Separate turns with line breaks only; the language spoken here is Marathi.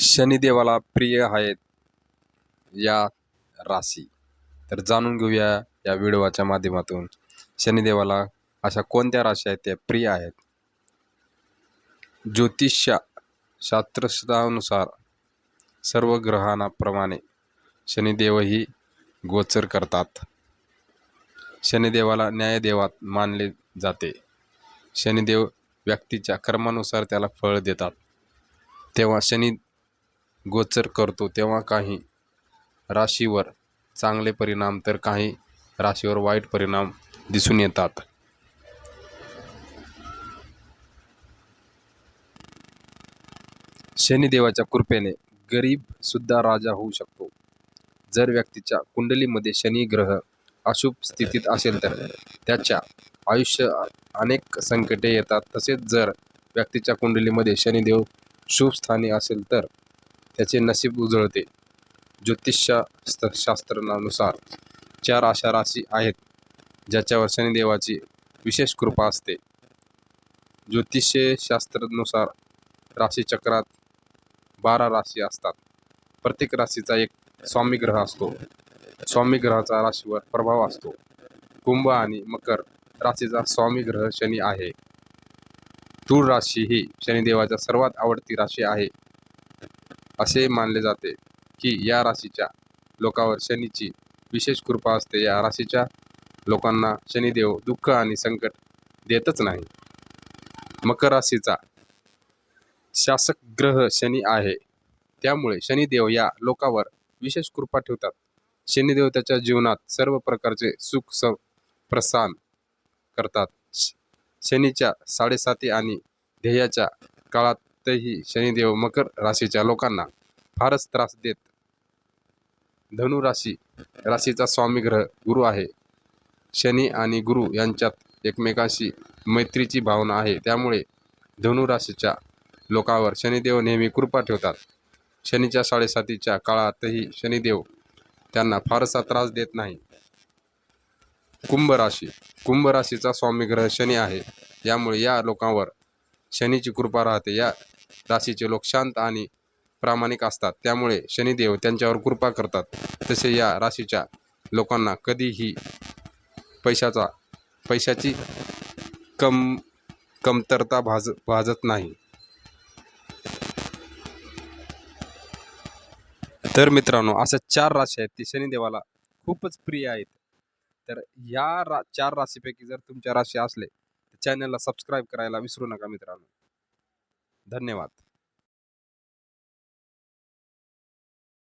शनिदेवाला प्रिय आहेत या राशी. तर जाणून घेऊया या व्हिडिओच्या माध्यमातून शनिदेवाला अशा कोणत्या राशी आहेत त्या प्रिय आहेत? ज्योतिष्य शास्त्रशानुसार सर्व ग्रहांप्रमाणे शनिदेवही गोचर करतात. शनिदेवाला न्यायदेवात मानले जाते. शनिदेव व्यक्तीच्या कर्मानुसार त्याला फळ देतात. तेव्हा शनी गोचर करतो तेव्हा काही राशीवर चांगले परिणाम तर काही राशीवर वाईट परिणाम दिसून येतात. शनिदेवाच्या कृपेने गरीब सुद्धा राजा होऊ शकतो. जर व्यक्तीच्या कुंडलीमध्ये शनी ग्रह अशुभ स्थितीत असेल तर त्याच्या आयुष्य अनेक संकटे येतात. तसेच जर व्यक्तीच्या कुंडलीमध्ये शनिदेव शुभ स्थानी असेल तर त्याचे नशीब उजळते. ज्योतिष्य शास्त्रानुसार चार अशा राशी आहेत ज्याच्यावर शनिदेवाची विशेष कृपा असते. ज्योतिषशास्त्रानुसार राशीचक्रात बारा राशी असतात. प्रत्येक राशीचा एक स्वामी ग्रह असतो. स्वामी ग्रहाचा राशीवर प्रभाव असतो. कुंभ आणि मकर राशीचा स्वामी ग्रह शनी आहे. तूळ राशी ही शनिदेवाच्या सर्वात आवडती राशी आहे. असे मानले जाते की या राशीच्या लोकांवर शनीची विशेष कृपा असते. या राशीच्या लोकांना शनिदेव दुःख आणि संकट देतच नाही. मकर राशीचा शासक ग्रह शनी आहे. त्यामुळे शनिदेव या लोकांवर विशेष कृपा ठेवतात. शनिदेव त्याच्या जीवनात सर्व प्रकारचे सुख स प्रसान करतात. शनीच्या साडेसाती आणि ध्येयाच्या काळात काळातही शनिदेव मकर राशीच्या लोकांना फारच त्रास देत. धनु राशी राशीचा स्वामी ग्रह गुरु आहे. शनी आणि गुरु यांच्यात एकमेकांशी मैत्रीची भावना आहे. त्यामुळे धनु राशीच्या लोकांवर शनिदेव नेहमी कृपा ठेवतात. शनीच्या साडेसातीच्या काळातही शनिदेव त्यांना फारसा त्रास देत नाही. कुंभ राशी कुंभ राशीचा स्वामी ग्रह शनी आहे. यामुळे या लोकांवर शनीची कृपा राहते. या राशीचे लोक शांत आणि प्रामाणिक असतात. त्यामुळे शनिदेव त्यांच्यावर कृपा करतात. तसे या राशीच्या लोकांना कधीही पैशाचा पैशाची कम कमतरता भाज भाजत नाही. तर मित्रांनो अशा चार राशी आहेत. ती शनिदेवाला खूपच प्रिय आहेत. तर या रा चार राशीपैकी जर तुमच्या राशी असले चॅनलला सबस्क्राईब करायला विसरू नका मित्रांनो. धन्यवाद.